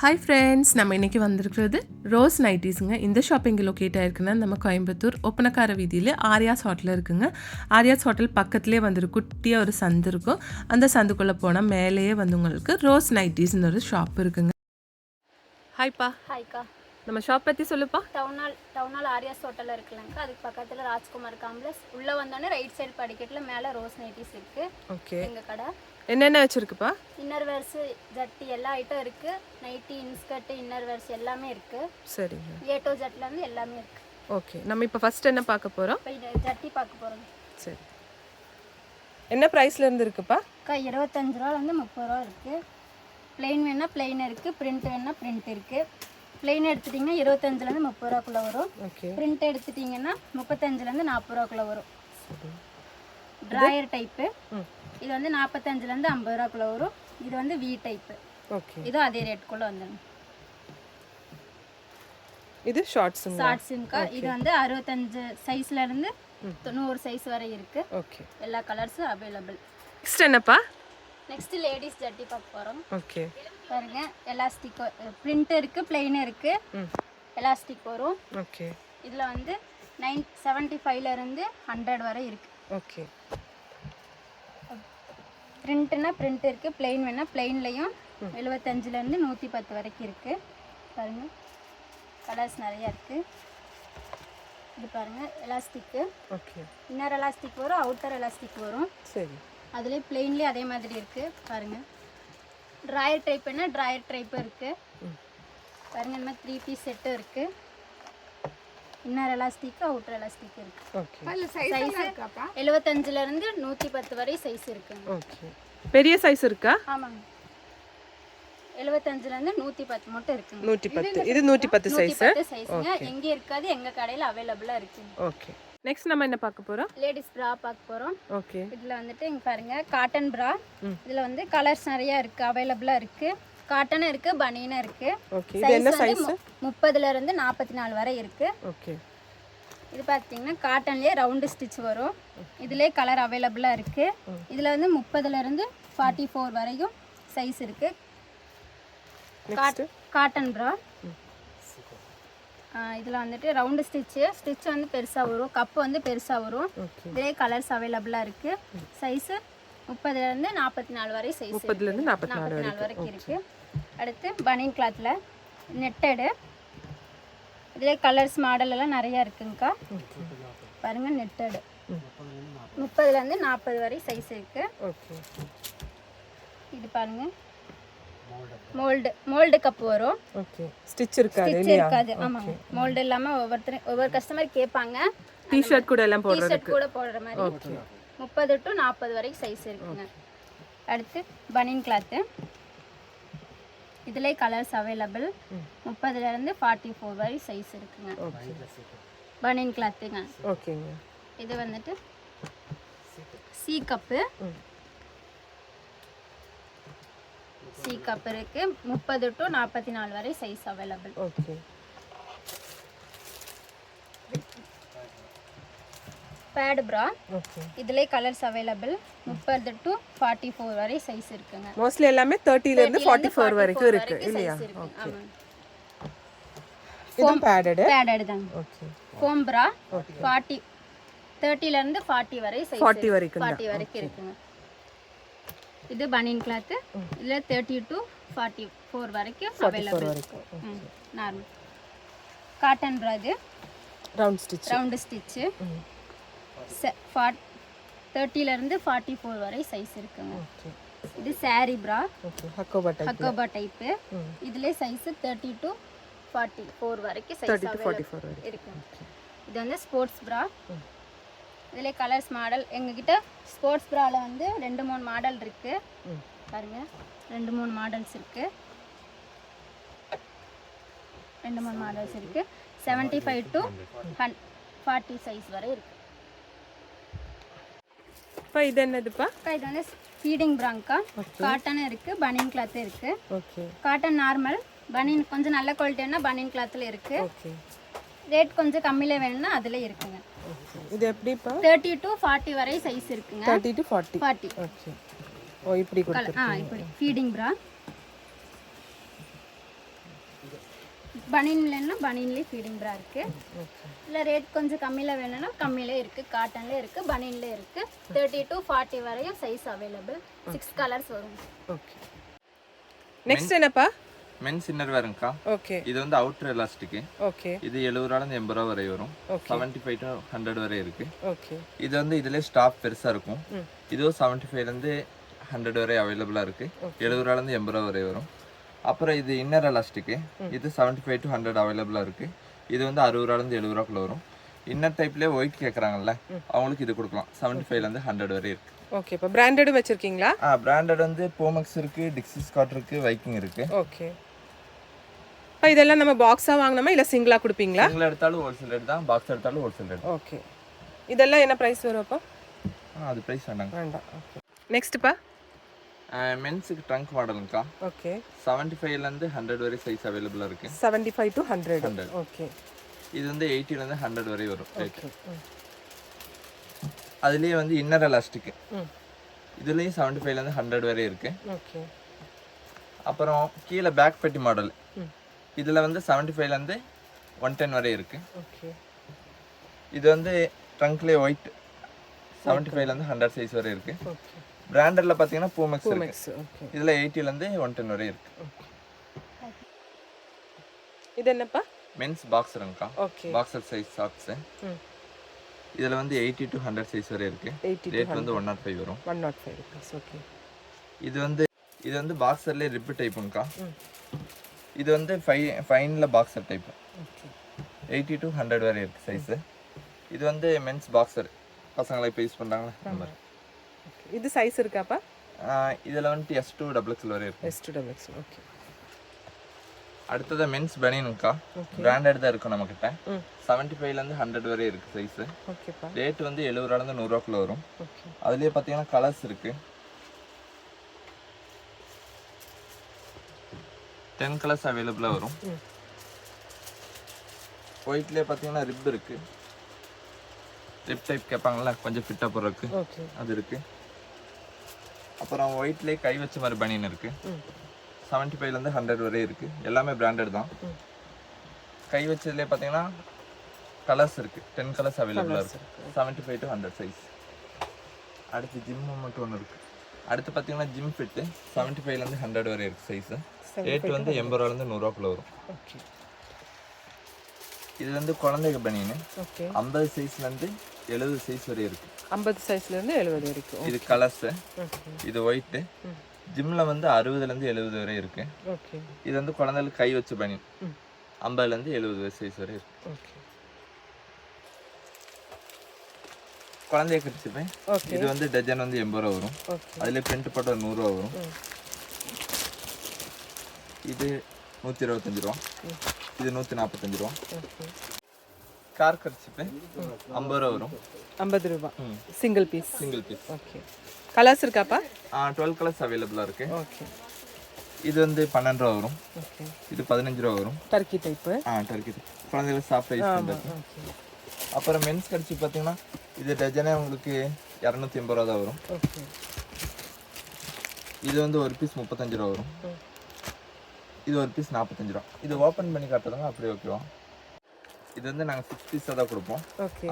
Hi friends நம்ம இன்றைக்கி வந்திருக்கிறது ரோஸ் நைட்டிஸுங்க. இந்த ஷாப்பிங் லொக்கேட் ஆயிருக்குன்னா நம்ம கோயம்புத்தூர் ஒப்பனக்கார வீதியில் ஆர்யாஸ் ஹோட்டல் இருக்குங்க. ஆர்யாஸ் ஹோட்டல் பக்கத்துலேயே வந்து ஒரு குட்டியாக ஒரு சந்து இருக்கும். அந்த சந்துக்குள்ளே போனால் மேலேயே வந்து உங்களுக்கு ரோஸ் நைட்டிஸ்னு ஒரு ஷாப் இருக்குங்க. ஹாய்ப்பா ஹாய்க்கா நம்ம ஷாப் பற்றி சொல்லுப்பா. டவுனால் டவுனால் ஆரியாஸ் ஹோட்டலில் இருக்குல்லங்கக்கா அதுக்கு பக்கத்தில் ராஜ்குமார் காம்ப்ளெக்ஸ் உள்ளே வந்தோடனே ரைட் சைடு படிக்கட்டில் மேலே ரோஸ் நைட்டிஸ் இருக்குது ஓகே எங்கள் கடை. என்னென்ன வச்சுருக்குப்பா? இன்னர் வேர்ஸு ஜட்டி எல்லா ஐட்டம் இருக்குது நைட்டி இன்ஸ்கர்ட்டு இன்னர் வேர்ஸ் எல்லாமே இருக்குது சரிங்க. ஏ டு ஜட்லேருந்து எல்லாமே இருக்குது ஓகே நம்ம இப்போ ஃபஸ்ட் என்ன பார்க்க போகிறோம் ஜட்டி பார்க்க போகிறோம் சரி. என்ன ப்ரைஸ்ல இருந்து இருக்குப்பா? அக்கா இருபத்தஞ்சு ரூபாலேருந்து முப்பது ரூபா இருக்குது ப்ளெயின் வேணால் ப்ளெயின் இருக்குது பிரிண்ட் வேணால் பிரிண்ட் இருக்குது ப்ளெயின் எடுத்துட்டிங்கன்னா இருபத்தஞ்சிலேருந்து முப்பது ரூபாக்குள்ளே வரும். ஓகே பிரிண்ட் எடுத்துட்டிங்கன்னா முப்பத்தஞ்சுலேருந்து நாற்பது ரூபாக்குள்ளே வரும். ட்ராயர் டைப்பு இது வந்து நாற்பத்தஞ்சுலேருந்து ஐம்பது ரூபாக்குள்ளே வரும். இது வந்து வி டைப்பு ஓகே. இதுவும் அதே ரேட்டுக்குள்ளே வந்துடும் இது ஷார்ட்ஸுங்க ஷார்ட்ஸுங்கக்கா இது வந்து அறுபத்தஞ்சு சைஸ்லேருந்து தொண்ணூறு சைஸ் வரை இருக்குது ஓகே. எல்லா கலர்ஸும் அவைலபிள் நெக்ஸ்ட் என்னப்பா? நெக்ஸ்ட் லேடிஸ் ஜட்டி பார்க்க போகிறோம் ஓகே. பாருங்க எலாஸ்டிக் பிரிண்ட் இருக்குது பிளெயின் இருக்குது ம். எலாஸ்டிக் வரும். ஓகே. இதில் வந்து நைன் செவன்ட்டி ஃபைவ்லேருந்து ஹண்ட்ரட் வரை இருக்குது ஓகே. பிரிண்ட்னா பிரிண்ட் இருக்குது பிளெயின் வேணால் பிளெயின்லையும் எழுபத்தஞ்சிலேருந்து நூற்றி பத்து வரைக்கும் இருக்குது பாருங்க. கலர்ஸ் நிறையா இருக்குது இது பாருங்கள் எலாஸ்டிக்கு ஓகே. இன்னர் எலாஸ்டிக் வரும் அவுட்டர் எலாஸ்டிக் வரும். சரி. அதுலேயே பிளெயின்லேயே அதே மாதிரி இருக்குது பாருங்கள் ட்ராயர் டைப்புன்னா ட்ராயர் டைப்பும் இருக்குது ம். பாருங்க இந்த மாதிரி த்ரீ பீஸ் செட்டும் இருக்குது இன்னர் எலாஸ்டிக் அவுட்டர் எலாஸ்டிக் இருக்குது ஓகே சைஸ் எழுபத்தஞ்சிலேருந்து நூற்றி பத்து வரை சைஸ் இருக்குங்க ஓகே பெரிய சைஸ் இருக்கா? ஆமாங்க. எழுபத்தஞ்சுலேருந்து நூற்றி பத்து மட்டும் இருக்குங்க நூற்றி பத்து இது நூற்றி பத்து சைஸ் சைஸுங்க எங்கே இருக்காது எங்கள் கடையில் அவைலபிளாக இருக்குங்க ஓகே நெக்ஸ்ட் நம்ம என்ன பார்க்க போகிறோம் லேடிஸ் ப்ரா பார்க்க போகிறோம் ஓகே இதில் வந்துட்டு இங்கே பாருங்க காட்டன் ப்ரா. இதில் வந்து கலர்ஸ் நிறையா இருக்குது அவைலபிளாக இருக்குது காட்டனும் இருக்குது பனியனும் இருக்குது ஓகே இது என்ன சைஸ் முப்பதுலேருந்து நாற்பத்தி நாலு வரை இருக்குது ஓகே இது பார்த்தீங்கன்னா காட்டன்லேயே ரவுண்டு ஸ்டிச் வரும். இதுலேயே கலர் அவைலபிளாக இருக்குது இதில் வந்து முப்பதுலேருந்து ஃபார்ட்டி ஃபோர் வரையும் சைஸ் இருக்குது நெக்ஸ்ட் காட்டன் ப்ரா இதில் வந்துட்டு ரவுண்டு ஸ்டிச்சு ஸ்டிச் வந்து பெருசாக வரும். கப்பு வந்து பெருசாக வரும். இதே கலர்ஸ் அவைலபிளாக இருக்குது சைஸு முப்பதுலேருந்து நாற்பத்தி நாலு வரை சைஸ் முப்பதுலேருந்து நாற்பத்தி நாலு வரைக்கும் இருக்குது அடுத்து பனியன் கிளாத்தில் நெட்டடு இதிலே கலர்ஸ் மாடல் எல்லாம் நிறையா இருக்குங்கக்கா. பாருங்கள் நெட்டடு முப்பதுலேருந்து நாற்பது வரை சைஸ் இருக்குது இது பாருங்கள் மோல்டு மோல்டு கப் வரும். ஓகே ஸ்டிச் இருக்காது ஸ்டிச் இருக்காது. ஆமாங்க. மோல்டு இல்லாமல் ஒவ்வொருத்தரும் ஒவ்வொரு கஸ்டமர் கேட்பாங்க. டிஷர்ட் கூட எல்லாம் போடுறது டிஷர்ட் கூட போடுற மாதிரி. முப்பது டு நாற்பது வரைக்கும் சைஸ் இருக்குங்க. அடுத்து பனியன் கிளாத்து இதுலேயே கலர்ஸ் அவைலபிள் முப்பதுலேருந்து ஃபார்ட்டி ஃபோர் வரை சைஸ் இருக்குங்க. ஓகே பனியன் கிளாத்துங்க ஓகேங்க இது வந்துட்டு சி கப்பு சி கப் இருக்கு. முப்பது டு நாற்பத்தி நாலு வரை size available okay pad bra okay இதுலேயே கலர்ஸ் அவைலபிள் முப்பது டு ஃபார்ட்டி ஃபோர் வரை சைஸ் இருக்குங்க. மோஸ்ட்லி எல்லாமே தேர்ட்டில இருந்து ஃபார்ட்டி ஃபோர் வரைக்கும் இருக்கு இல்லையா. ஆமாங்க. இதுவும் பேடடு பேடட் தாங்க. ஓகே ஃபோம் ப்ரா ஃபார்ட்டி தேர்ட்டிலேருந்து ஃபார்ட்டி வரை சைஸ் ஃபார்ட்டி வரைக்கும் ஃபார்ட்டி வரைக்கும் இருக்குங்க. இது பனியன் கிளாத்து இதில் தேர்ட்டி டு ஃபார்ட்டி ஃபோர் வரைக்கும். அவைலபிள் வரைக்கும் நார்மல் காட்டன் ப்ரா இது. ரவுண்ட் ஸ்டிச் ரவுண்டு ஃபார்ட் தேர்ட்டிலேருந்து ஃபார்ட்டி ஃபோர் வரை சைஸ் இருக்குங்க. இது saree bra okay Hakoba type Hakoba type இதுலேயே size thirty to forty four வரைக்கும் size thirty to forty four வரைக்கும். இருக்கு. இது வந்து ஸ்போர்ட்ஸ் ப்ரா. இதில் கலர்ஸ் மாடல் எங்ககிட்ட ஸ்போர்ட்ஸ் ப்ராவில் வந்து ரெண்டு மூணு மாடல் இருக்கு. ம். பாருங்க. ரெண்டு மூணு மாடல்ஸ் இருக்கு. ரெண்டு மூணு மாடல்ஸ் இருக்கு. செவன்ட்டி ஃபைவ் டு ஹன் ஃபார்ட்டி சைஸ் வரை இருக்கு. இப்போ இது என்னதுப்பா? இது வந்து ஃபீடிங் ப்ராங்க்கா காட்டனும் இருக்கு பனியன் கிளாத்தும் இருக்கு. ஓகே காட்டன் நார்மல் பனியன் கொஞ்சம் நல்ல குவாலிட்டினா பனியன் கிளாத்தில் இருக்கு. ஓகே ரேட் கொஞ்சம் கம்மியில் வேணும்னா அதில் இருக்குங்க. இது எப்படிப்பா? தேர்ட்டி டு ஃபார்ட்டி வரை சைஸ் இருக்குங்க. Thirty to forty forty okay ஓ இப்படி ஆ இப்படி. ஃபீடிங் ப்ரா பனியன்லன்னா பனியன்லேயே ஃபீடிங் ப்ரா இருக்குது இல்லை ரேட் கொஞ்சம் கம்மியில் வேணும்னா கம்மியிலே இருக்குது காட்டன்லேயே இருக்குது பனியன்லேயே இருக்குது தேர்ட்டி டு ஃபார்ட்டி வரையும் சைஸ் அவைலபிள் சிக்ஸ் கலர்ஸ் வரும். ஓகே நெக்ஸ்ட் என்னப்பா? மென்ஸ் இன்னர் வேறுங்கக்கா ஓகே இது வந்து அவுட்டர் எலாஸ்டிக்கு ஓகே இது எழுபது ரூபாலேருந்து எண்பது ரூபா வரை வரும். செவன்ட்டி ஃபைவ் டு ஹண்ட்ரட் வரை இருக்கு. ஓகே இது வந்து இதுலேயே ஸ்டாப் பெருசாக இருக்கும். இதுவும் செவன்ட்டி ஃபைவ்லேருந்து ஹண்ட்ரட் வரை அவைலபிளாக இருக்கு. எழுபது ரூபாலேருந்து எண்பது ரூபா வரை வரும். அப்புறம் இது இன்னர் எலாஸ்டிக்கு. இது செவன்ட்டி ஃபைவ் டு ஹண்ட்ரட் அவைலபிளாக இருக்கு. இது வந்து அறுபது ரூபாலேருந்து எழுபது ரூபாக்குள்ள வரும். இன்னர் டைப்லேயே ஒயிட் கேட்குறாங்கல்ல அவங்களுக்கு இது கொடுக்கலாம். செவன்ட்டி ஃபைவ்லேருந்து ஹண்ட்ரட் வரை இருக்கு. ஓகே இப்போ பிராண்டடும் வச்சிருக்கீங்களா? ஆ பிராண்டட் வந்து போமக்ஸ் இருக்கு டிக்ஸி ஸ்காட் இருக்கு வைக்கிங் இருக்கு. ஓகே இப்போ இதெல்லாம் நம்ம பாக்ஸாக வாங்கினோமா இல்லை சிங்கிளாக கொடுப்பீங்களா? சிங்கிள் எடுத்தாலும் ஹோல்சேல் ரேட் தான் பாக்ஸ் எடுத்தாலும் ஹோல்சேல் ரேட் ஓகே இதெல்லாம் என்ன ப்ரைஸ் வரும் அப்போ? அது ப்ரைஸ் வேண்டாங்க. வேண்டாம். ஓகே நெக்ஸ்ட்டுப்பா மென்ஸுக்கு ட்ரங்க் மாடலுங்கக்கா ஓகே செவன்ட்டி ஃபைவ்லேருந்து ஹண்ட்ரட் வரை சைஸ் அவைலபிளாக இருக்கு. Seventy five to hundred 100. Okay இது வந்து எயிட்டிலேருந்து ஹண்ட்ரட் வரை வரும் ஓகே ம் அதுலேயே வந்து இன்னர் எலாஸ்டிக் ம் இதுலேயும் செவன்ட்டி ஃபைவ்லேருந்து ஹண்ட்ரட் வரை இருக்கு. ஓகே அப்புறம் கீழே பேக் பெட்டி மாடல் இதில் வந்து செவன்ட்டி ஃபைவ்லேருந்து ஒன் டென் வரை இருக்கு. ஓகே இது வந்து ட்ரங்க்லேயே ஒயிட் செவன்ட்டி ஃபைவ்லேருந்து ஹண்ட்ரட் சைஸ் வரை இருக்கு. ஓகே பிராண்டட்ல பார்த்தீங்கன்னா பூமெக்ஸ் இருக்கு. இதில் எயிட்டிலேருந்து ஒன் டென் வரை இருக்கு. இது என்னப்பா? மென்ஸ் பாக்ஸருங்கக்கா ஓகே பாக்ஸர் சைஸ் சாக்ஸு இதில் வந்து எயிட்டி டு ஹண்ட்ரட் சைஸ் வரை இருக்கு. ரேட் வந்து ஒன் நாட் ஃபைவ் வரும். ஒன் நாட் ஃபைவ் ஓகே இது வந்து இது வந்து பாக்ஸர்லேயே ரிப்பு டைப்புங்கக்கா இது வந்து ஃபை ஃபைனில் boxer type eighty to hundred வரை இருக்குது சைஸு இது வந்து மென்ஸ் பாக்ஸர் பசங்களை இப்போ யூஸ் பண்ணுறாங்களா அந்த மாதிரி. இது சைஸ் இருக்காப்பா இதில் வந்துட்டு எஸ் டூ டபுள் எக்ஸல் வரை இருக்கு. S to double X okay அடுத்தது மென்ஸ் பனியனுக்கா. பிராண்டட் தான் இருக்கும் நம்மக்கிட்ட செவன்ட்டி ஃபைவ்லேருந்து ஹண்ட்ரட் வரை இருக்குது சைஸு ரேட் வந்து எழுபது ரூபாலேருந்து நூறுரூவாக்குள்ள வரும். அதுலேயே பார்த்தீங்கன்னா கலர்ஸ் இருக்குது டென் கலர்ஸ் அவைலபிளாக வரும். ஒயிட்லேயே பார்த்தீங்கன்னா ரிப் இருக்குது ரிப் டைப் கேட்பாங்கல்ல கொஞ்சம் ஃபிட்டாக போடுறதுக்கு அது இருக்குது அப்புறம் ஒயிட்லேயே கை வச்ச மாதிரி பனியன் இருக்குது செவன்ட்டி ஃபைவ்லேருந்து ஹண்ட்ரட் வரை இருக்குது எல்லாமே பிராண்டட் தான். கை வச்சதுலேயே பார்த்தீங்கன்னா கலர்ஸ் இருக்குது டென் கலர்ஸ் அவைலபிளாக இருக்குது seventy five to hundred size அடுத்து ஜிம் மட்டும் ஒன்று இருக்குது அடுத்து பார்த்தீங்கன்னா ஜிம் ஃபிட்டு செவன்ட்டி ஃபைவ்லேருந்து ஹண்ட்ரட் வரை இருக்குது சைஸு ரேட் வந்து எண்பது ரூபாலேருந்து நூறுரூவாக்குள்ள வரும். ஓகே இது வந்து குழந்தைங்க பனியனு. ஓகே. ஐம்பது சைஸ்லேருந்து எழுபது சைஸ் வரை இருக்குது ஐம்பது சைஸ்லேருந்து எழுபது வரைக்கும். இது கலர்ஸு. இது ஒயிட்டு. ஜிம்மில் வந்து அறுபதுலேருந்து எழுபது வரை இருக்குது ஓகே. இது வந்து குழந்தைகளுக்கு கை வச்ச பனியன். ஐம்பதுலேருந்து எழுபது சைஸ் வரை இருக்குது ஓகே. குழந்தைய கடிச்சுப்பேன். ஓகே. இது வந்து டஜன் வந்து எண்பது ரூபா வரும். அதில் பிரிண்ட் போட்ட நூறுரூவா வரும். இது நூற்றி இருபத்தஞ்சி ரூபா. இது நூற்றி நாற்பத்தஞ்சு ரூபா கார் கடிச்சுப்பு ஐம்பது ரூபா வரும். ஐம்பது ரூபா. Single piece single piece okay. Colours இருக்காப்பா? டுவெல் கலர்ஸ் அவைலபிளாக இருக்குது ஓகே. இது வந்து பன்னெண்டு ரூபா வரும். ஓகே. இது பதினஞ்சு ரூபா வரும். டர்க்கி டைப்பு ஆ டர்க்கி குழந்தைகளுக்கு சாப்பிட்ட யூஸ் பண்ணுறது அப்புறம் மென்ஸ் கடிச்சு பார்த்தீங்கன்னா இது டஜனே உங்களுக்கு இரநூத்தி எண்பது ரூபா தான் வரும். ஓகே. இது வந்து ஒரு பீஸ் முப்பத்தஞ்சு ரூபா வரும். இது ஒரு பீஸ் நாற்பத்தஞ்சு ரூபா. இது ஓப்பன் பண்ணி காட்டுறதுங்க அப்படியே ஓகேவா இது வந்து நாங்கள் சிக்ஸ் பீஸாக தான் கொடுப்போம்.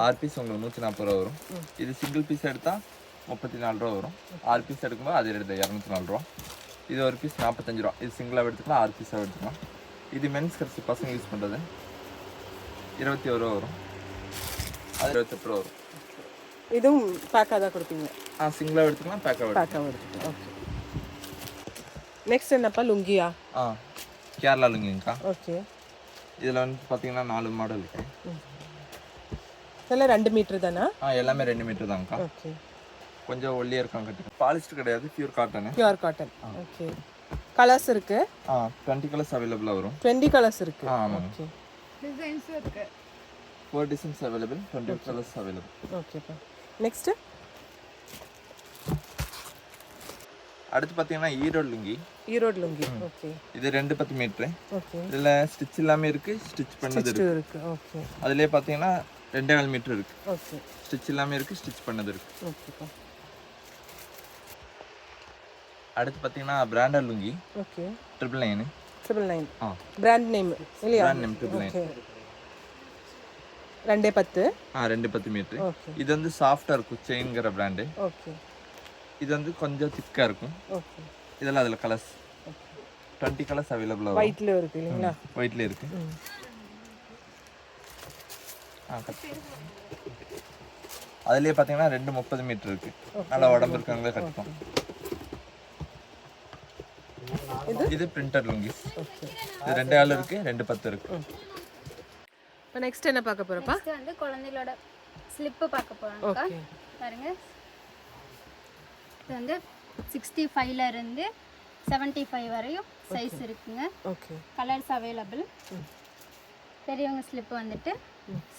ஆறு பீஸ் உங்களுக்கு நூற்றி நாற்பது ரூபா வரும். இது சிங்கிள் பீஸ் எடுத்தால் முப்பத்தி நாலு ரூபா வரும். ஆறு பீஸ் எடுக்கும்போது அது எடுத்து இரநூத்தி நாலு ரூபா. இது ஒரு பீஸ் நாற்பத்தஞ்சு ரூபா. இது சிங்கிளாக எடுத்துக்கலாம் ஆறு பீஸாக எடுத்துக்கலாம். இது மென்ஸ் கரிசி பசங்க யூஸ் பண்ணுறது இருபத்தி ஒரு ரூபா வரும். அது இருபத்தெட்டு ரூபா வரும். இதுவும் பேக்காக தான் கொடுப்பீங்க? ஆ சிங்கிளாக எடுத்துக்கலாம் பேக்காக பேக்காக எடுத்துக்கலாம். ஓகே நெக்ஸ்ட் என்னப்பா? லுங்கியா? ஆ. கேரளா லுங்கிங்கக்கா ஓகே. இதில் வந்து பார்த்தீங்கன்னா நாலு மாடல் இருக்கு. இதெல்லாம் ரெண்டு மீட்ரு தானா? ஆ எல்லாமே ரெண்டு மீட்டர் தான்க்கா. ஓகே. கொஞ்சம் ஒல்லியாக இருக்காங்க கட்டி பாலிஸ்டர் கிடையாது pure cotton pure cotton okay. Colours இருக்கு? ஆ டுவெண்ட்டி கலர்ஸ் அவைலபிளாக வரும். டுவெண்ட்டி கலர்ஸ் இருக்கு. ஆ ஆமாங்க. Okay. Four designs available twenty colours available ஓகேப்பா நெக்ஸ்ட்டு அடுத்து பார்த்தீங்கன்னா ஈரோடு லுங்கி. ஈரோடு லுங்கி. ஓகே. இது ரெண்டு பத்து மீட்ரு ஓகே. இதில் ஸ்டிச் இல்லாமல் இருக்குது ஸ்டிச் பண்ணது இருக்கு. ஓகே. அதுலேயே பார்த்தீங்கன்னா ரெண்டே கால் மீட்ரு இருக்குது ஓகே. ஸ்டிச் இல்லாமல் இருக்குது ஸ்டிச் பண்ணது இருக்குது ஓகேப்பா அடுத்து பார்த்தீங்கன்னா branded lungi. Okay. Triple nine triple nine ஆ. பிராண்ட் நேம் இல்லையா? பிராண்ட் நேம் ட்ரிபிள் நைன் ரெண்டே பத்து. ஆ ரெண்டு பத்து மீட்ரு இது வந்து சாஃப்டாக இருக்கும் செயின்கிற பிராண்டு ஓகே. இது வந்து கொஞ்சம் திக்காக இருக்கும். ஓகே. இதெல்லாம் அதில் கலர்ஸ் டுவெண்ட்டி கலர்ஸ் அவைலபிளாக ஒயிட்ல இருக்கு இல்லைங்களா? ஒயிட்ல இருக்கு. அதுலயே பார்த்தீங்கன்னா ரெண்டு முப்பது மீட்டர் இருக்கு. நல்லா உடம்பு இருக்கவங்களே கட்டுக்கும் இது? பிரிண்டட் லுங்கிஸ் இது ரெண்டு ஆள் இருக்கு ரெண்டு பத்து இருக்கு. இப்போ நெக்ஸ்ட் என்ன பார்க்க போறப்பா வந்து குழந்தைகளோட ஸ்லிப்பு பார்க்க ஓகே. பாருங்க. இது வந்து சிக்ஸ்டி ஃபைவ்ல இருந்து செவன்ட்டி ஃபைவ் வரையும் சைஸ் இருக்குங்க. ஓகே கலர்ஸ் அவைலபிள் பெரியவங்க ஸ்லிப் வந்துட்டு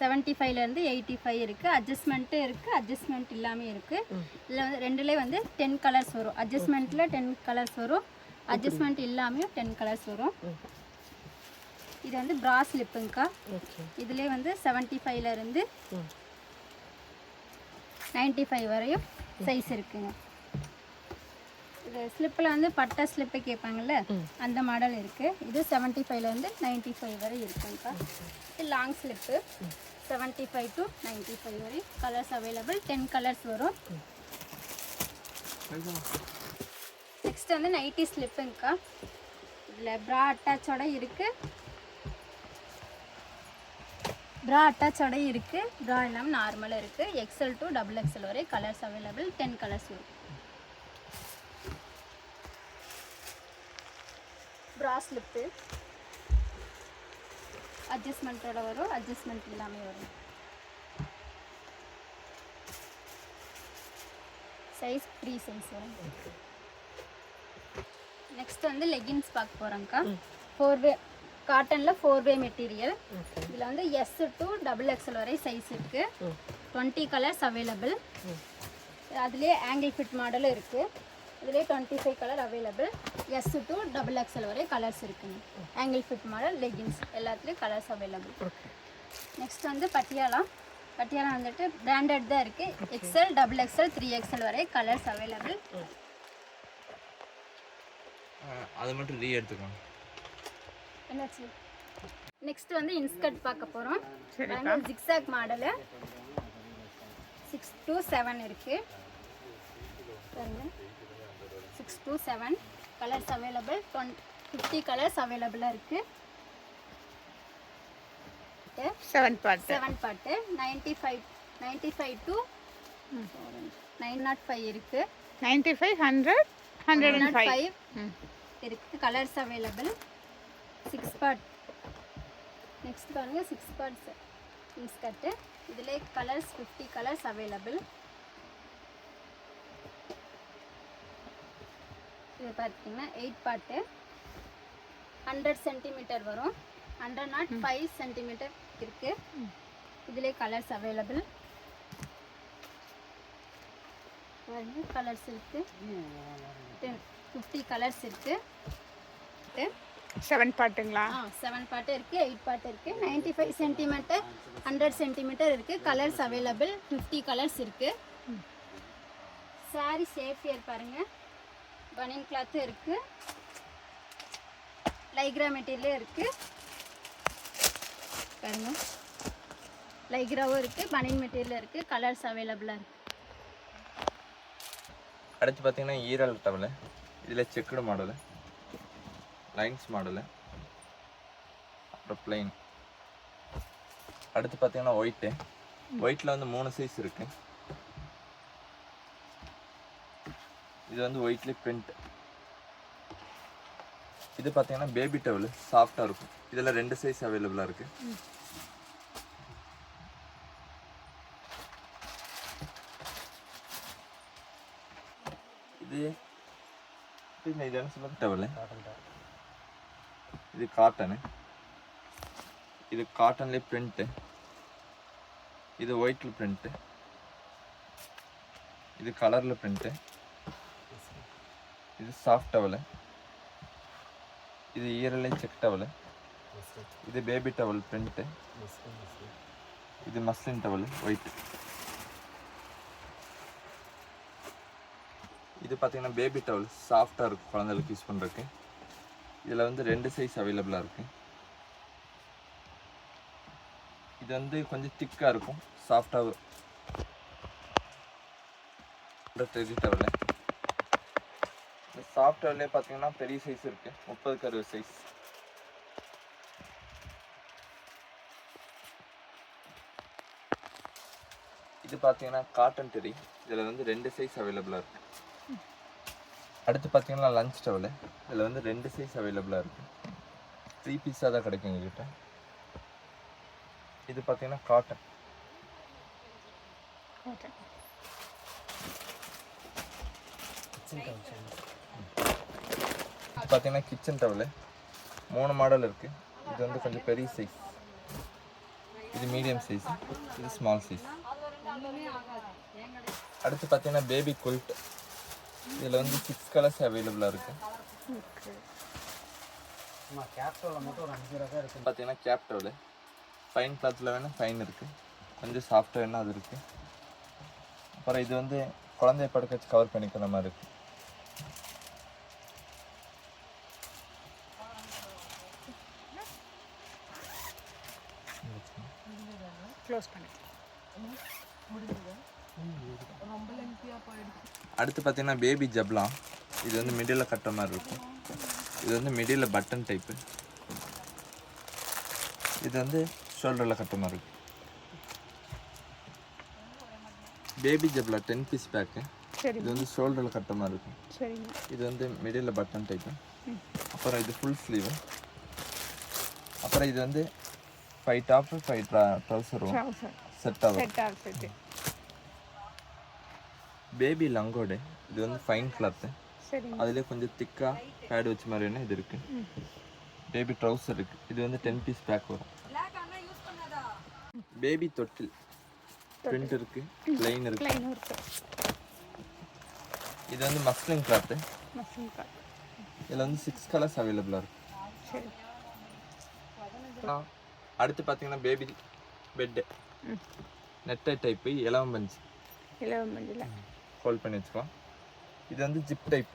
செவன்ட்டி ஃபைவ்லேருந்து எயிட்டி ஃபைவ் இருக்குது அட்ஜஸ்ட்மெண்ட்டு இருக்குது அட்ஜஸ்ட்மெண்ட் இல்லாமல் இருக்குது இதில் வந்து ரெண்டுலேயே வந்து டென் கலர்ஸ் வரும். அட்ஜஸ்ட்மெண்ட்டில் டென் கலர்ஸ் வரும். அட்ஜஸ்ட்மெண்ட் இல்லாமையும் டென் கலர்ஸ் வரும். இது வந்து ப்ரா ஸ்லிப்புங்கக்கா இதுலேயே வந்து செவன்ட்டி ஃபைவ்லேருந்து நைன்ட்டி ஃபைவ் வரையும் சைஸ் இருக்குங்க. இது ஸ்லிப்பில் வந்து பட்டை ஸ்லிப்பு கேட்பாங்கல்ல அந்த மாடல் இருக்குது இது செவன்ட்டி ஃபைவ்லேருந்து நைன்ட்டி ஃபைவ் வரை இருக்குங்கக்கா. இது long slip seventy five to ninety five வரை கலர்ஸ் அவைலபிள் டென் கலர்ஸ் வரும். நெக்ஸ்ட் வந்து நைட்டி ஸ்லிப்புங்கக்கா இதில் ப்ரா அட்டாச்சோட இருக்குது ப்ரா அட்டாச்சோட இருக்குது ப்ரா இல்லாமல் நார்மலாக இருக்குது எக்ஸல் டு டபுள் எக்ஸல் வரை கலர்ஸ் அவைலபிள் டென் கலர்ஸ் வரும். ப்ரா ஸ்லிப்பு அட்ஜஸ்ட்மெண்ட்டோட வரும். அட்ஜஸ்ட்மெண்ட் இல்லாமல் வரும். சைஸ் த்ரீ சைஸ் வரும். நெக்ஸ்ட் வந்து லெகின்ஸ் பார்க்க போகிறோங்க்கா ஃபோர் வே காட்டனில் ஃபோர் வே மெட்டீரியல் இதில் வந்து எஸ் டு டபுள் எக்ஸல் வரை சைஸ் இருக்குது டுவெண்ட்டி கலர்ஸ் அவைலபிள் அதுலேயே ஆங்கிள் ஃபிட் மாடலும் இருக்குது இதுலேயே twenty five colour available S to double XL வரை கலர்ஸ் இருக்குங்க. ஆங்கிள் ஃபிட் மாடல் லெகின்ஸ் எல்லாத்துலேயும் கலர்ஸ் அவைலபிள் நெக்ஸ்ட் வந்து பட்டியாலா பட்டியாலா வந்துட்டு பிராண்டட் தான் இருக்குது XL double XL three XL வரை கலர்ஸ் அவைலபிள் அது மட்டும் ரீ எடுத்துக்கோங்க. என்னாச்சு? நெக்ஸ்ட் வந்து இன்ஸ்கர்ட் பார்க்க போகிறோம் zigzag model six to seven இருக்கு. பாருங்க. Six to seven colours available twenty fifty colours அவைலபிளாக இருக்குது seven part seven part ninety five ninety five to nine nought five இருக்குது ninety five hundred hundred and five இருக்குது colours available six part next பாருங்க six parts inskirt இதிலே colours fifty colours available இது பார்த்தீங்கன்னா eight part hundred centimetre வரும். Hundred nought five centimetre இருக்குது இதிலே colours available பாருங்க கலர்ஸ் இருக்குது ஃபிஃப்டி கலர்ஸ் இருக்குது செவன் பார்ட்டுங்களா ஆ செவன் பாட்டு இருக்குது எயிட் பாட்டு இருக்குது ninety five centimetre hundred centimetre இருக்குது கலர்ஸ் அவைலபிள் ஃபிஃப்டி கலர்ஸ் இருக்குது சாரி சேஃபியர் பாருங்கள் பனியன் கிளாத்தும் இருக்குது லைக்ரா மெட்டீரியலும் இருக்குது பாருங்க. லைக்ராவும் இருக்குது பனியன் மெட்டீரியல் இருக்குது கலர்ஸ் அவைலபிளாக இருக்குது அடுத்து பார்த்தீங்கன்னா ஈரல் டவலு இதில் செக்குடு மாடலு லைன்ஸ் மாடலு அப்புறம் பிளைன் அடுத்து பார்த்தீங்கன்னா ஒயிட்டு ஒயிட்டில் வந்து மூணு சைஸ் இருக்கு. இது வந்து ஒயிட்லி பிரிண்ட் இது பார்த்தீங்கன்னா பேபி டவல் சாஃப்டாக இருக்கும். இதில் ரெண்டு சைஸ் அவைலபிளாக இருக்கு. இது இது என்ன சொல்லுங்க டவல் இது காட்டனு இது காட்டன்லேயே பிரிண்ட்டு இது ஒயிட்டில் பிரிண்ட்டு இது கலரில் பிரிண்ட்டு இது சாஃப்ட் டவலு இது ஈரலை செக் டவலு இது பேபி டவல் பிரிண்ட்டு இது மஸ்லின் டவல் ஒயிட் இது பார்த்தீங்கன்னா பேபி டவல் சாஃப்டாக இருக்கும் குழந்தைகளுக்கு யூஸ் பண்ணுறதுக்கு இதில் வந்து ரெண்டு சைஸ் அவைலபிளாக இருக்குது இது வந்து கொஞ்சம் திக்காக இருக்கும் சாஃப்டாக டெரி டவல் இந்த சாஃப்ட் டவல்லே பார்த்தீங்கன்னா பெரிய சைஸ் இருக்கு. முப்பதுக்கு அறுபது சைஸ் இது பார்த்தீங்கன்னா காட்டன் டெரி இதில் வந்து ரெண்டு சைஸ் அவைலபிளாக இருக்கு. அடுத்து பார்த்தீங்கன்னா லஞ்ச் டவல் இதில் வந்து ரெண்டு சைஸ் அவைலபிளாக இருக்கு. த்ரீ பீஸாக தான் கிடைக்கும் எங்ககிட்ட. இது பார்த்தீங்கன்னா காட்டன் ஓகே பார்த்தீங்கன்னா கிச்சன் டவல் மூணு மாடல் இருக்குது இது வந்து கொஞ்சம் பெரிய சைஸ் இது மீடியம் சைஸ் இது ஸ்மால் சைஸ் அடுத்து பார்த்தீங்கன்னா பேபி குல்ட் இதில் வந்து சிக்ஸ் கலர்ஸ் அவைலபிளாக இருக்குது பார்த்தீங்கன்னா கேப் டவல் ஃபைன் கிளாத்தில் வேணால் ஃபைன் இருக்குது கொஞ்சம் சாஃப்டாக வேணால் அது இருக்குது அப்புறம் இது வந்து குழந்தைய படுக்க வச்சு கவர் பண்ணிக்கிற மாதிரி இருக்குது க்ளோஸ் பண்ணி அடுத்து பார்த்தீங்கன்னா பேபி ஜப்லாம் இது வந்து மிடில் கட்டுற மாதிரி இருக்கும். இது வந்து மிடில் பட்டன் டைப்பு இது வந்து ஷோல்டரில் கட்டுற மாதிரி இருக்கும். பேபி ஜப்லா டென் பீஸ் பேக்கு இது வந்து ஷோல்டரில் கட்டுற மாதிரி இருக்கும். இது வந்து மிடில் பட்டன் டைப்பு அப்புறம் இது ஃபுல் ஸ்லீவு அப்புறம் இது வந்து ஃபைவ் டாப்பு ஃபைவ் வரும். ட்ரௌசர் செட் ஆகும். செட் செட்டு பேபி லங்கோடு இது வந்து ஃபைன் கிளாத்து அதுலேயே கொஞ்சம் திக்காக பேட் வச்ச மாதிரி வேணும் இது இருக்குது பேபி ட்ரௌசர் இருக்குது இது வந்து டென் பீஸ் பேக் வரும். பேபி தொட்டில். பிரிண்ட் இருக்குது ப்ளைன் இருக்கு. இது வந்து மஸ்லின் கிளாத்து இதில் வந்து சிக்ஸ் கலர்ஸ் அவைலபிளாக இருக்குது சரி. அடுத்து பார்த்தீங்கன்னா பேபி பெட்டு நெட்டை டைப்பு இலவம் பஞ்சு இலவம் மஞ்சள் ஹோல்ட் பண்ணி வச்சுக்கலாம் இது வந்து ஜிப் டைப்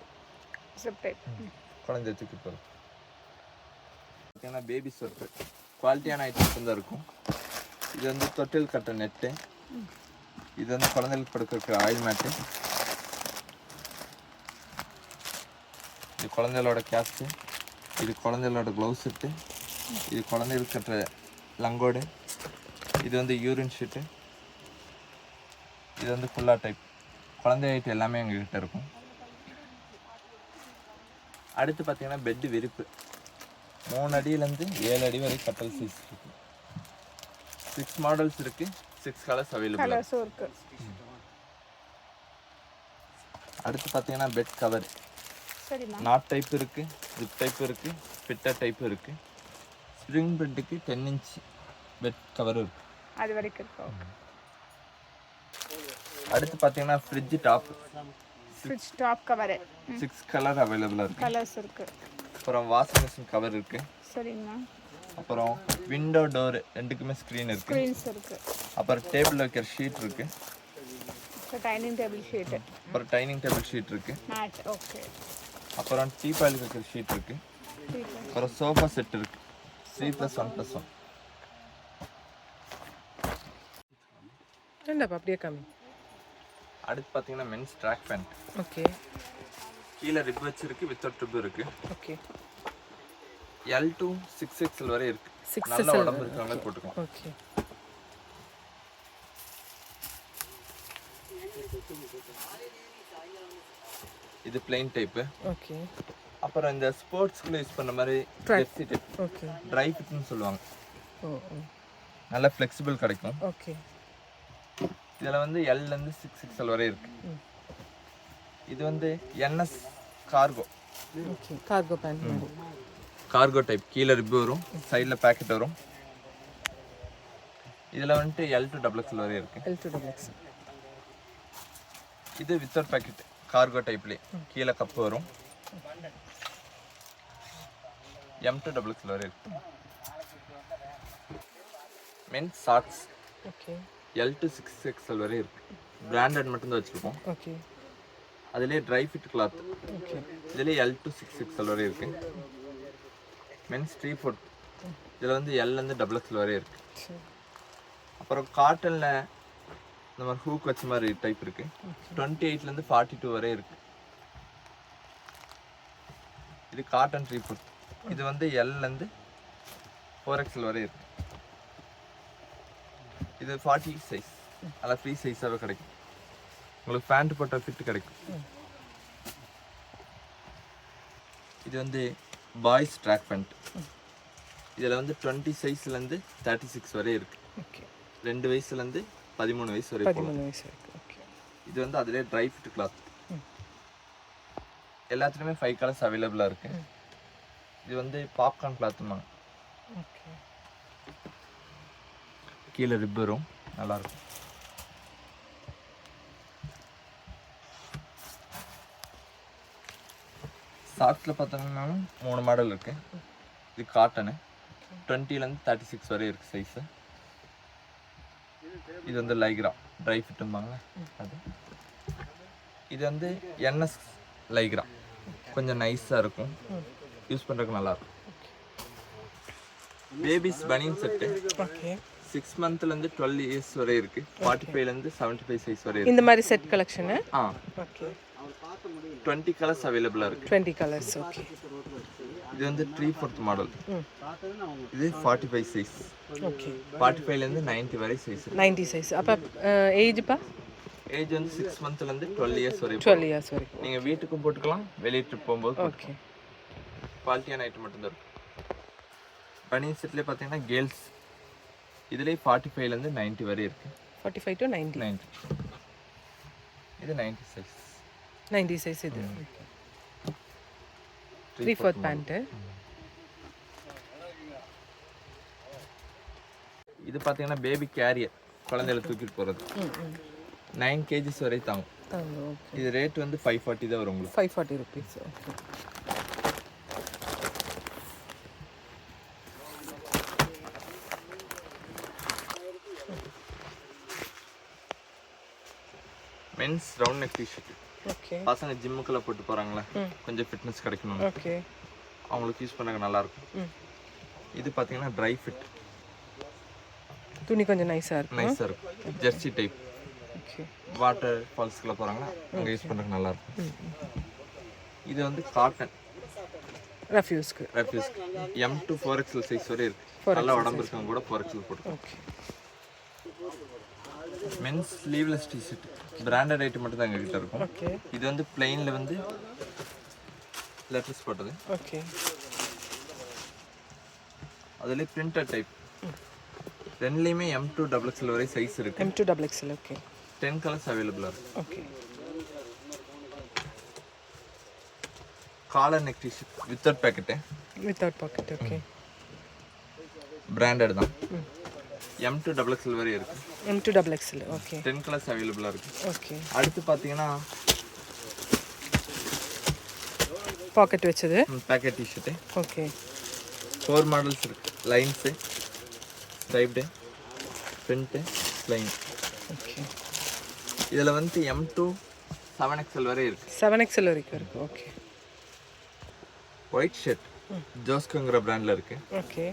சிப் டைப் குழந்தை வச்சுக்கு போகிறோம் பார்த்தீங்கன்னா பேபி சொட்டு குவாலிட்டியான ஐட்டம்ஸ் தான் இருக்கும். இது வந்து தொட்டில் கட்ட நெட்டு இது வந்து குழந்தைகளுக்கு படுக்க ஆயில் மேட்டு இது குழந்தைகளோட கேப்ஸு இது குழந்தைகளோட க்ளவுஸ் செட்டு இது குழந்தைகளுக்கு கட்டுற லங்கோடு இது வந்து யூரின் ஷீட்டு இது வந்து ஃபுல்லா டைப் குழந்தை ஐட்டம் எல்லாமே எங்ககிட்ட இருக்கும். அடுத்து பார்த்தீங்கன்னா பெட்டு விரிப்பு. மூணு அடியிலேருந்து ஏழு அடி வரை கட்டல் சைஸ் இருக்கு. சிக்ஸ் மாடல்ஸ் இருக்கு. சிக்ஸ் கலர்ஸ் அவைலபிள் இருக்கு. அடுத்து பார்த்தீங்கன்னா பெட் கவர் நாட் டைப் இருக்கு ஜிப் டைப் இருக்கு ஃபிட்டர் டைப் இருக்கு. ஸ்ப்ரிங் பெட்டுக்கு டென் இன்ச் பெட் கவர் இருக்கு. அது வரைக்கும் இருக்கு. அடுத்து பார்த்தீங்கன்னா fridge top fridge top cover six colour அவைலபிளாக இருக்கு. கலர்ஸ் இருக்கு. அப்புறம் வாஷிங் மிஷின் கவர் இருக்கு. சரிங்கண்ணா அப்புறம் விண்டோ டோர் ரெண்டுக்குமே ஸ்க்ரீன் இருக்கு. ஸ்க்ரீன்ஸ் இருக்கு. அப்புறம் டேபிள் வைக்கிற ஷீட் இருக்கு. டைனிங் டேபிள் ஷீட்டு அப்புறம் டைனிங் டேபிள் ஷீட் இருக்கு. மேட் ஓகே அப்புறம் டீ பாயில் வைக்கிற ஷீட் இருக்கு. அப்புறம் சோஃபா செட் இருக்கு. Three plus one plus one என்னப்பா அப்படியே காமி? அடுத்து பார்த்தீங்கன்னா மென்ஸ் ட்ராக் பேண்ட் ஓகே. கீழே ரிப் வச்சிருக்கு வித்தவுட் ட்ரிப் இருக்கு. Okay. L to six XL வரை இருக்கு. நல்ல உடம்பு இருக்கவங்க போட்டுக்கலாம். ஓகே. இது பிளைன் டைப்பு ஓகே. அப்புறம் இந்த ஸ்போர்ட்ஸ்க்குள்ள யூஸ் பண்ண மாதிரி. Jersey type okay. ட்ரை ஃபிட்னு சொல்லுவாங்க. நல்ல ஃப்ளெக்சிபிள் கிடைக்கும். ஓகே. இதில் வந்து எல்லேருந்து சிக்ஸ் எக்ஸ்எல் வரை இருக்கு. இது வந்து NS cargo cargo pant cargo type கீழே ரிப் வரும் சைடில் பேக்கெட் வரும். இதில் வந்துட்டு எல் டு டபுள் எக்ஸ்எல் வரை இருக்கு. எல் டு டபுள் எக்ஸ் இது வித்தவுட் பேக்கெட் கார்கோ டைப்லேயே கீழே கப்பு வரும். எம் டு டபுள் எக்ஸ்எல் வரை இருக்கு. Men's shorts okay L to six XL வரை இருக்கு. பிராண்டட் மட்டும்தான் வச்சுருக்கோம். ஓகே அதுலேயே ட்ரை ஃபிட் கிளாத் ஓகே இதுலேயே எல் டு சிக்ஸ் எக்ஸ்எல் வரை இருக்கு. மென்ஸ் த்ரீ ஃபோர்த் இதில் வந்து எல்லேருந்து டபுள் எக்ஸ்எல் வரை இருக்கு. சரி. அப்புறம் காட்டனில் இந்த மாதிரி ஹூக் வச்ச மாதிரி டைப் இருக்கு. டுவெண்ட்டி எயிட்லேருந்து ஃபார்ட்டி டூ வரை இருக்கு. இது காட்டன் த்ரீ ஃபோர்த் இது வந்து எல்லேருந்து ஃபோர் எக்ஸ்எல் வரை இருக்கு. இது ஃபார்ட்டி சைஸ் நல்லா ஃப்ரீ சைஸாகவே கிடைக்கும். உங்களுக்கு பேண்ட் போட்ட ஃபிட் கிடைக்கும். இது வந்து பாய்ஸ் ட்ராக் பேண்ட் இதில் வந்து டுவெண்ட்டி சைஸ்லேருந்து தேர்ட்டி சிக்ஸ் வரை இருக்கு. ஓகே ரெண்டு வயசுலேருந்து பதிமூணு வயசு வரை பதிமூணு வயசு ஓகே இது வந்து அதிலே ட்ரை ஃபிட் கிளாத் எல்லாத்துலேயுமே ஃபைவ் கலர்ஸ் அவைலபிளாக இருக்கு. இது வந்து பாப்கார்ன் கிளாத்துமாங்க ஓகே கீழே ரிப் வரும் நல்லாயிருக்கும் சாக்ஸில் பார்த்தோம்னாலும் மூணு மாடல் இருக்குது இது காட்டனு டுவெண்ட்டிலேருந்து தேர்ட்டி சிக்ஸ் வரையும் இருக்குது சைஸு இது வந்து லைக்ரா ட்ரை ஃபிட்டும்பாங்களே அது. இது வந்து என்எஸ் லைக்ரா கொஞ்சம் நைஸாக இருக்கும். யூஸ் பண்ணுறதுக்கு நல்லாயிருக்கும் பேபிஸ் பனியன் செட்டு சிக்ஸ் மந்த்லேருந்து டுவெல் இயர்ஸ் வரை இருக்கு. ஃபார்ட்டி ஃபைவ்லேருந்து செவன்ட்டி ஃபைவ் சைஸ் வரை இந்த மாதிரி செட் கலெக்ஷனு ஆ? ஓகே டுவெண்ட்டி கலர்ஸ் அவைலபிளாக இருக்கு. டுவெண்ட்டி கலர்ஸ் ஓகே இது வந்து த்ரீ ஃபோர்த் மாடல் இது forty five size okay forty ஃபைவ்லேருந்து நைன்ட்டி வரை சைஸ் நைன்டி சைஸ் அப்போ ஏஜ்ப்பா ஏஜ் வந்து சிக்ஸ் மந்த்லேருந்து டுவெல் இயர்ஸ் வரை டுவெல் இயர்ஸ் வரைக்கும். நீங்கள் வீட்டுக்கும் போட்டுக்கலாம் வெளியே ட்ரிப் போகும்போது ஓகே குவாலிட்டியான ஐட்டம் மட்டும்தான் இருக்கும் பனியன் செட்லேயே பார்த்தீங்கன்னா கேர்ள்ஸ் இதுலேயே ஃபார்ட்டி ஃபைவ்லேருந்து நைன்ட்டி வரை இருக்கு. Forty five to ninety ninety இது நைன்ட்டி சைஸ் நைன்டி சைஸ் இது. த்ரீ ஃபோர்த் பேண்ட்டு இது பார்த்தீங்கன்னா பேபி கேரியர் குழந்தையில தூக்கிட்டு போகிறது நைன் கேஜிஸ் வரை தாங்கும். இது ரேட் வந்து ஃபைவ் ஃபார்ட்டி தான் வரும் உங்களுக்கு. Five forty rupees okay men's round neck T-shirt okay பசங்க ஜிம்முக்குள்ள போட்டு போகிறாங்களே கொஞ்சம் ஃபிட்னஸ் கிடைக்கணும் ஓகே அவங்களுக்கு யூஸ் பண்ண நல்லா இருக்கும். இது பார்த்தீங்கன்னா ட்ரை ஃபிட் துணி கொஞ்சம் நைஸாக இருக்கும். நைஸாக இருக்கும். ஜெர்சி டைப் ஓகே வாட்டர் ஃபால்ஸ்க்குள்ள போகிறாங்களா அங்கே யூஸ் பண்ணுறதுக்கு நல்லா இருக்கும். இது வந்து காட்டன் ரஃப்யூஸ்க்கு refuse M to four XL size வரை இருக்கு. நல்ல உடம்பு இருக்கவங்க கூட ஃபோர் எக்ஸல் போட்டு okay men's sleeveless T-shirt branded item மட்டும் தான் எங்ககிட்ட இருக்கும். ஓகே இது வந்து பிளெயினில் வந்து லெட்டர்ஸ் போட்டது. ஓகே அதுலேயே பிரிண்டட் டைப் ரெண்டுலேயுமே எம் டூ டபுள் எக்ஸல் வரை சைஸ் இருக்கு. M to double XL okay ten colours அவைலபிளாக இருக்கு. Okay collar neck T-shirt without pocket without pocket okay branded தான். எம் டூ டபுள் எக்ஸல் வரை இருக்கு. M to double XL okay ten colours அவைலபிளாக இருக்கு. Okay அடுத்து பார்த்தீங்கன்னா பாக்கெட் வச்சது. Pocket T-shirt okay four models இருக்கு. Lines striped print line okay இதில் வந்து எம் டூ செவன் எக்ஸல் வரை இருக்கு. செவன் எக்ஸ்எல் வரைக்கும் இருக்கு. ஓகே ஒயிட் ஷர்ட் ஜோஸ்குங்கிற பிராண்டில் இருக்கு. Okay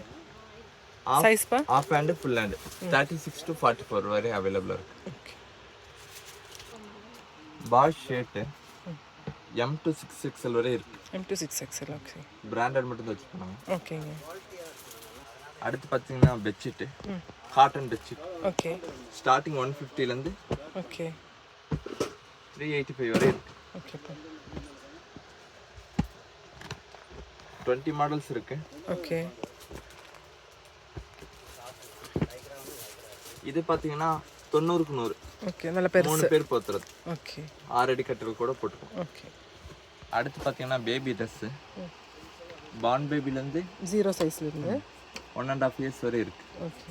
Half- சைஸ்ப்பா half hand full hand thirty six to forty four வரை அவைலபிளாக இருக்கு okay bush shirt M to six XL வரை இருக்கு M to six XL okay branded மட்டும் தான் வச்சுருக்காங்க ஓகேங்க அடுத்து பார்த்தீங்கன்னா bedsheet cotton bedsheet okay starting one ஃபிஃப்டிலேருந்து okay three eighty five வரை இருக்கு ஓகேப்பா டுவெண்ட்டி மாடல்ஸ் இருக்கு ஓகே இது பார்த்தீங்கன்னா தொண்ணூறுக்கு நூறு. ஓகே நல்ல பெருசு. மூணு பேர் போத்துறது. ஓகே. ஆறு அடி கட்டில் கூட போட்டுக்குவோம் ஓகே. அடுத்து பார்த்தீங்கன்னா பேபி ட்ரெஸ்ஸு பான் பேபிலேருந்து ஜீரோ சைஸ்லேருந்து ஒன் அண்ட் ஆஃப் இயர்ஸ் வரை இருக்கு.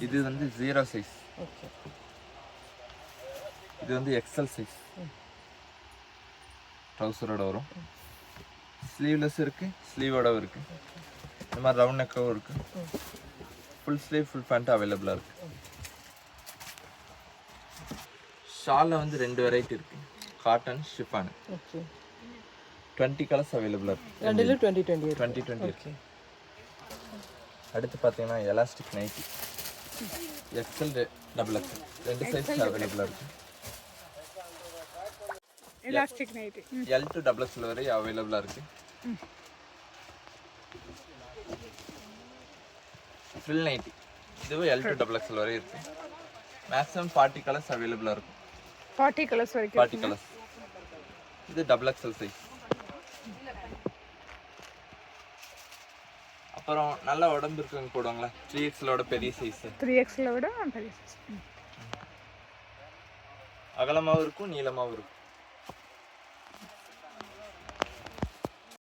இது வந்து ஜீரோ சைஸ் ஓகே. இது வந்து எக்ஸல் சைஸ் ட்ரௌசரோட வரும். ஸ்லீவ்லெஸ் இருக்கு ஸ்லீவோட இருக்கு. இந்த மாதிரி ரவுண்ட் நெக்காகவும் இருக்கு. ஃபுல் ஸ்லீவ் ஃபுல் பேண்ட் அவைலபிளாக இருக்கு. ஷாலில் வந்து ரெண்டு வெரைட்டி இருக்கு. Cotton chiffon okay twenty colours அவைலபிளாக இருக்கு. ரெண்டுல twenty twenty twenty twenty okay அடுத்து பார்த்தீங்கன்னா elastic nighty XL double XL ரெண்டு சைஸ் அவைலபிளாக இருக்கு. Elastic nighty L to double XL வரை அவைலபிளாக இருக்கு. ஃபில் நைட்டி இதுவும் எல் டு டபுள் எக்ஸல் வரை இருக்கு. மேக்ஸிமம் ஃபார்ட்டி கலர்ஸ் அவைலபிளாக இருக்கும். ஃபார்ட்டி கலர்ஸ் வரைக்கும் ஃபார்ட்டி கலர்ஸ். இது டபுள் எக்ஸல் சைஸ் அப்புறம் நல்ல உடம்பு இருக்கவங்க போடுவாங்களா த்ரீ எக்ஸலோட பெரிய சைஸ் த்ரீ எக்ஸில் விட பெரிய. ம். அகலமாகவும் இருக்கும் நீளமாகவும் இருக்கும்.